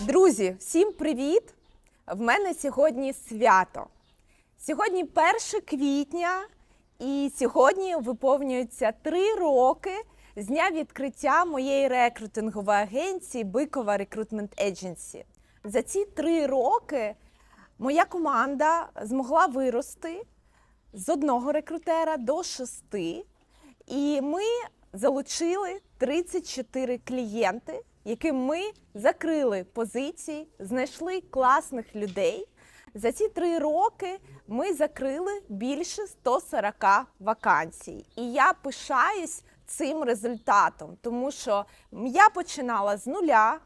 Друзі, всім привіт! В мене сьогодні свято. Сьогодні 1 квітня, і сьогодні виповнюється три роки з дня відкриття моєї рекрутингової агенції Бикова Recruitment Agency. За ці три роки моя команда змогла вирости з одного рекрутера до шести. І ми залучили 34 клієнти, яким ми закрили позиції, знайшли класних людей. За ці три роки ми закрили більше 140 вакансій. І я пишаюсь цим результатом, тому що я починала з нуля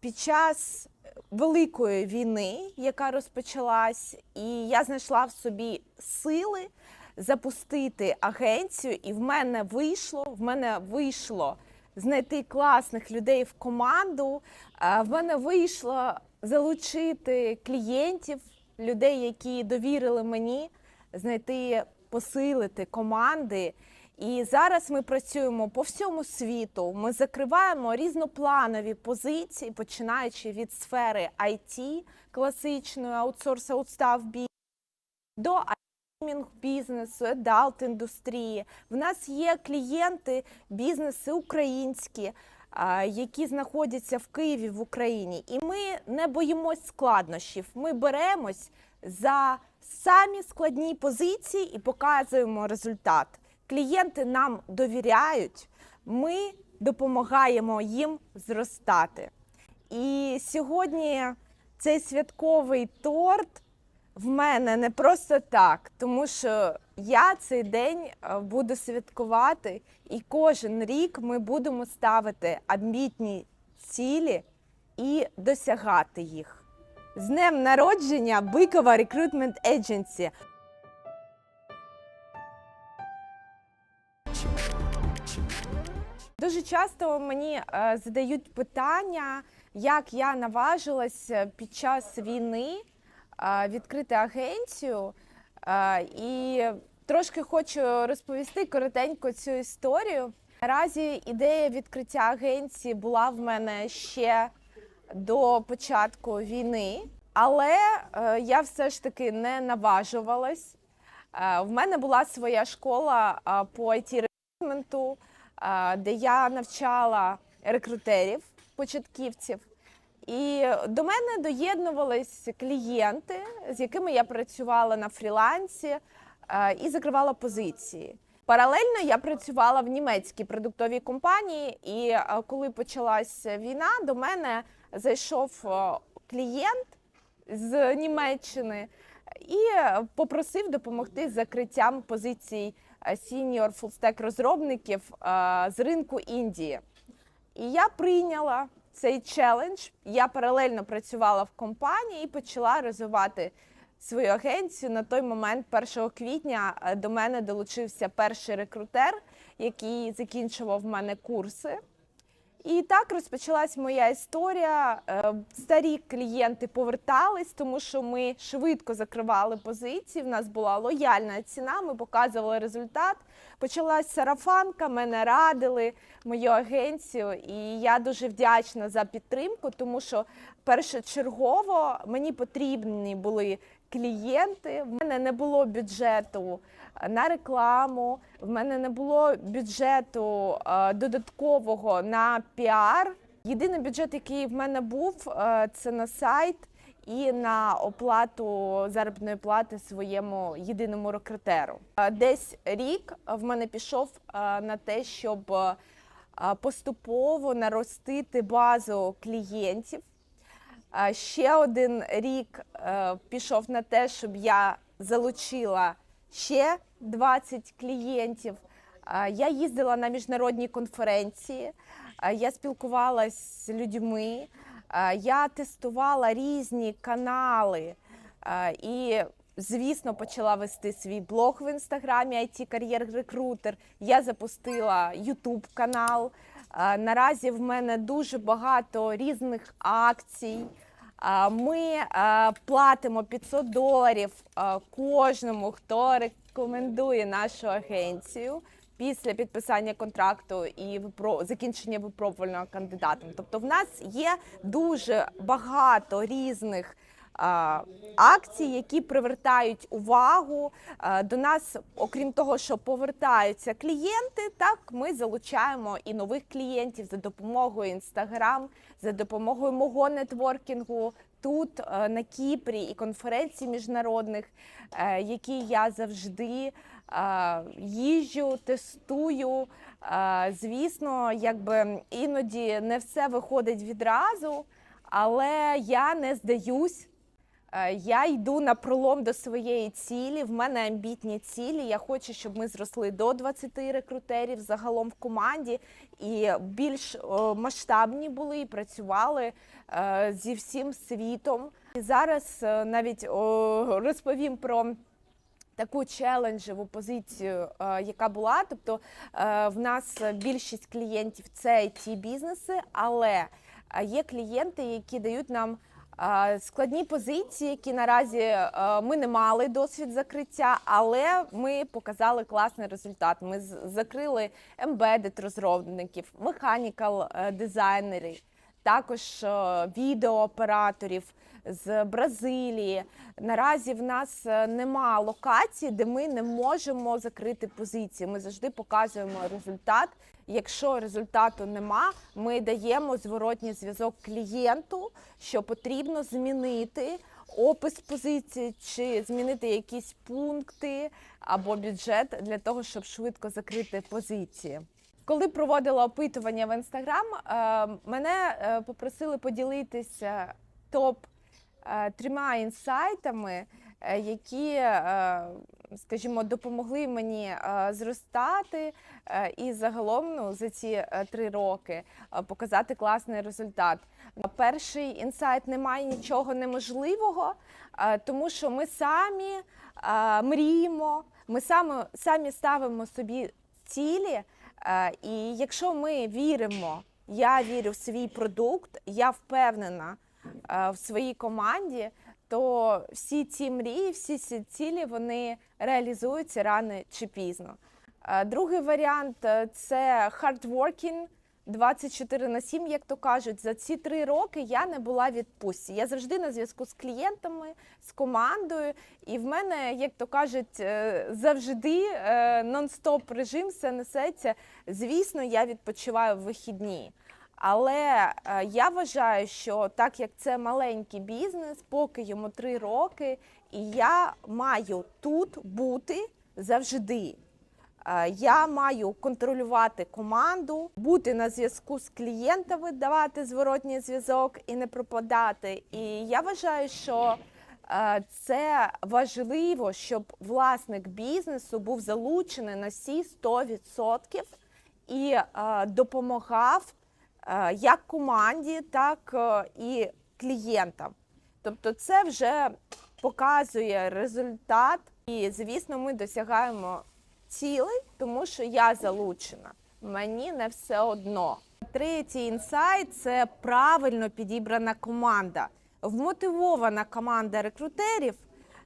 під час великої війни, яка розпочалась, і я знайшла в собі сили запустити агенцію, і в мене вийшло. В мене вийшло знайти класних людей в команду. е, В мене вийшло залучити клієнтів, людей, які довірили мені, знайти, посилити команди. І зараз ми працюємо по всьому світу. Ми закриваємо різнопланові позиції, починаючи від сфери IT, класичної аутсорс аутстав до геймінг бізнесу, адалт індустрії. В нас є клієнти, бізнеси українські, які знаходяться в Києві в Україні. І ми не боїмось складнощів. Ми беремось за самі складні позиції і показуємо результат. Клієнти нам довіряють, ми допомагаємо їм зростати. І сьогодні цей святковий торт в мене не просто так, тому що я цей день е, буду святкувати, і кожен рік ми будемо ставити амбітні цілі і досягати їх. З днем народження Бикова Recruitment Agency! Дуже часто мені е, задають питання, як я наважилась е, під час війни відкрити агенцію. І трошки хочу розповісти коротенько цю історію. Наразі ідея відкриття агенції була в мене ще до початку війни, але е, я все ж таки не наважувалась. Е, В мене була своя школа по it рекрутменту де я навчала рекрутерів, початківців. І до мене доєднувались клієнти, з якими я працювала на фрілансі і закривала позиції. Паралельно я працювала в німецькій продуктовій компанії, і коли почалась війна, до мене зайшов клієнт з Німеччини і попросив допомогти з закриттям позицій сіньор фулстек розробників е, з ринку Індії. І я прийняла цей челендж. Я паралельно працювала в компанії і почала розвивати свою агенцію. На той момент, 1 квітня, е, до мене долучився перший рекрутер, який закінчував в мене курси. І так розпочалась моя історія. Е, Старі клієнти повертались, тому що ми швидко закривали позиції. В нас була лояльна ціна, ми показували результат. Почалась сарафанка, мене радили мою агенцію, і я дуже вдячна за підтримку, тому що першочергово мені потрібні були клієнти. В мене не було бюджету на рекламу, в мене не було бюджету е, додаткового на піар. Єдиний бюджет, який в мене був, е, це на сайт і на оплату заробітної плати своєму єдиному рекрутеру. Е, Десь рік в мене пішов на те, щоб поступово наростити базу клієнтів. Ще один рік пішов на те, щоб я залучила ще 20 клієнтів. Я їздила на міжнародні конференції, я спілкувалася з людьми, я тестувала різні канали і, звісно, почала вести свій блог в інстаграмі IT кар'єр рекрутер. Я запустила YouTube канал. Наразі в мене дуже багато різних акцій. Ми платимо 500 доларів кожному, хто рекомендує нашу агенцію. після підписання контракту і закінчення випробувального кандидатом. Тобто, в нас є дуже багато різних. А, Акцій, які привертають увагу до нас, окрім того, що повертаються клієнти, так ми залучаємо і нових клієнтів за допомогою інстаграм, за допомогою мого нетворкінгу тут е, на Кіпрі і конференцій міжнародних, е, які я завжди е, їжджу, тестую. Е, Звісно, якби іноді не все виходить відразу, але я не здаюсь. Е, Я йду на пролом до своєї цілі. В мене амбітні цілі. Я хочу, щоб ми зросли до 20 рекрутерів загалом в команді і більш масштабні були і працювали е, зі всім світом. І зараз е, навіть розповім про. Таку челенджеву позицію, яка була. Тобто в нас більшість клієнтів це it бізнеси, але є клієнти, які дають нам складні позиції, які наразі е, ми не мали досвід закриття, але ми показали класний результат. Ми закрили embedded розробників, механікал дизайнерів, також е, відеооператорів з Бразилії. Наразі в нас е, нема локацій, де ми не можемо закрити позиції. Ми завжди показуємо результат. Якщо результату нема, ми даємо зворотній зв'язок клієнту, що потрібно змінити опис позиції чи змінити якісь пункти або бюджет для того, щоб швидко закрити позиції. Коли проводила опитування в інстаграм, е, мене е, попросили поділитися топ трьома інсайтами, е, які, е, скажімо, допомогли мені е, зростати е, і загалом ну, за ці е, три роки е, показати класний результат. Перший інсайт немає нічого неможливого, е, тому що ми самі е, мріємо, ми самі, самі ставимо собі цілі. Е, І якщо ми віримо, я вірю в свій продукт, я впевнена е, в своїй команді, то всі ці мрії, всі ці цілі вони реалізуються рано чи пізно. Е, Другий варіант е, це hard working, 24 на 7, як то кажуть. За ці три роки я не була в відпустці. Я завжди на зв'язку з клієнтами, з командою. І в мене, як то кажуть, е, завжди е, нон-стоп режим все несеться. Звісно, я відпочиваю в вихідні. Але е, я вважаю, що так як це маленький бізнес, поки йому три роки, і я маю тут бути завжди. Е, Я маю контролювати команду, бути на зв'язку з клієнтами, давати зворотній зв'язок і не пропадати. І я вважаю, що е, це важливо, щоб власник бізнесу був залучений на всі 100% і допомагав як команді, так е, і клієнтам. Тобто, це вже показує результат, і звісно, ми досягаємо цілей, тому що я залучена. Мені не все одно. Третій інсайт це правильно підібрана команда, вмотивована команда рекрутерів,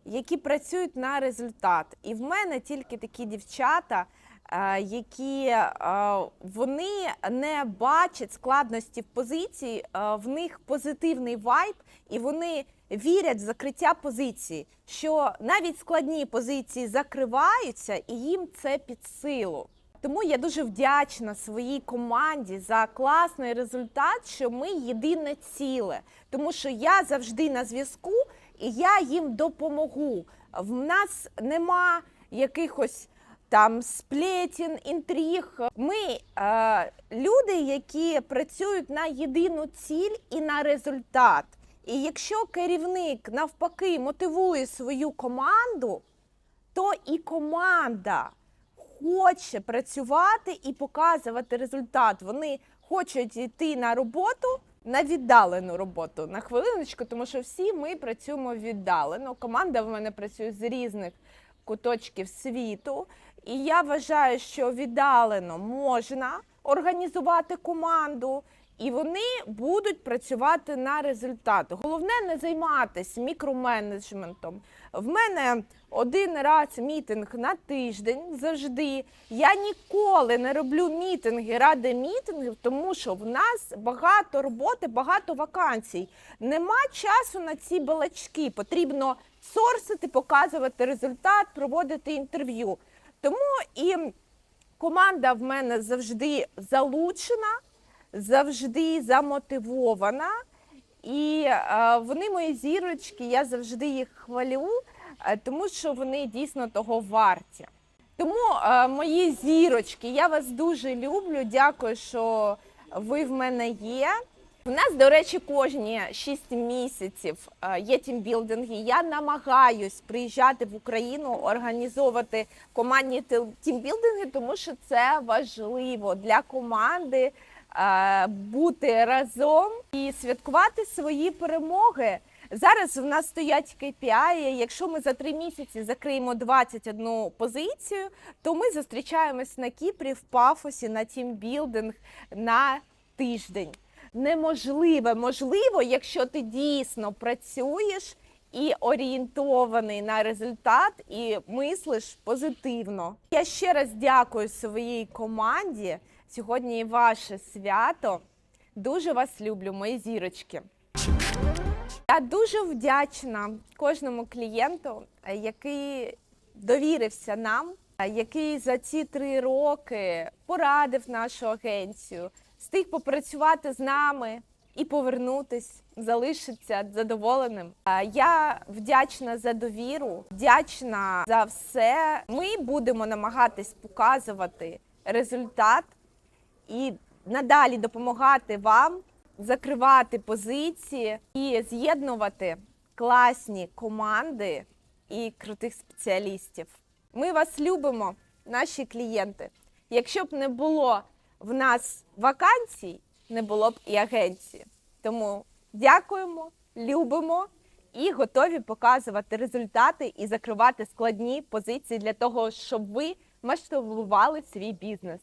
які працюють на результат. І в мене тільки такі дівчата, е, які е, вони не бачать складності в позиції, е, в них позитивний вайб, і вони вірять в закриття позиції, що навіть складні позиції закриваються, і їм це під силу. Тому я дуже вдячна своїй команді за класний результат, що ми єдине ціле, тому що я завжди на зв'язку і я їм допомогу. В нас нема якихось там сплетін, інтриг. Ми е, люди, які працюють на єдину ціль і на результат. І якщо керівник навпаки мотивує свою команду, то і команда хоче працювати і показувати результат. Вони хочуть йти на роботу. На віддалену роботу на хвилиночку, тому що всі ми працюємо віддалено. Команда в мене працює з різних куточків світу, і я вважаю, що віддалено можна організувати команду і вони будуть працювати на результат. Головне не займатися мікроменеджментом. В мене один раз мітинг на тиждень завжди. Я ніколи не роблю мітинги ради мітингів, тому що в нас багато роботи, багато вакансій. Нема часу на ці балачки. Потрібно сорсити, показувати результат, проводити інтерв'ю. Тому і команда в мене завжди залучена, завжди замотивована. І е, вони мої зірочки, я завжди їх хвалю, е, тому що вони дійсно того варті. Тому е, мої зірочки, я вас дуже люблю. Дякую, що ви в мене є. У нас, до речі, кожні 6 місяців е, є тімбілдинги. Я намагаюсь приїжджати в Україну, організовувати командні тімбілдинги, тому що це важливо для команди е, бути разом і святкувати свої перемоги. Зараз в нас стоять KPI. Якщо ми за три місяці закриємо 21 позицію, то ми зустрічаємось на Кіпрі в пафосі на тімбілдинг на тиждень. Неможливе, можливо, якщо ти дійсно працюєш і орієнтований на результат, і мислиш позитивно. Я ще раз дякую своїй команді. Сьогодні ваше свято. Дуже вас люблю, мої зірочки. Я дуже вдячна кожному клієнту, який довірився нам, який за ці три роки порадив нашу агенцію, встиг попрацювати з нами і повернутись, залишиться задоволеним. Я вдячна за довіру, вдячна за все. Ми будемо намагатись показувати результат і надалі допомагати вам закривати позиції і з'єднувати класні команди і крутих спеціалістів. Ми вас любимо, наші клієнти. Якщо б не було в нас вакансій, не було б і агенції. Тому дякуємо, любимо і готові показувати результати і закривати складні позиції для того, щоб ви масштабували свій бізнес.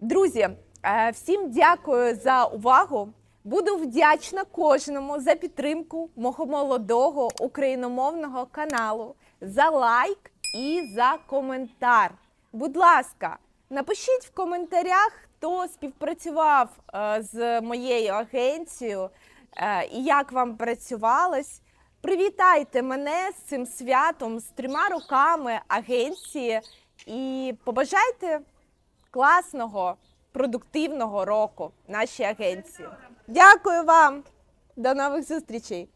Друзі, е, всім дякую за увагу. Буду вдячна кожному за підтримку мого молодого україномовного каналу, за лайк і за коментар. Будь ласка, напишіть в коментарях, хто співпрацював е, з моєю агенцією е, і як вам працювалось. Привітайте мене з цим святом, з трьома роками агенції і побажайте класного, продуктивного року нашій агенції. Дякую вам. До нових зустрічей.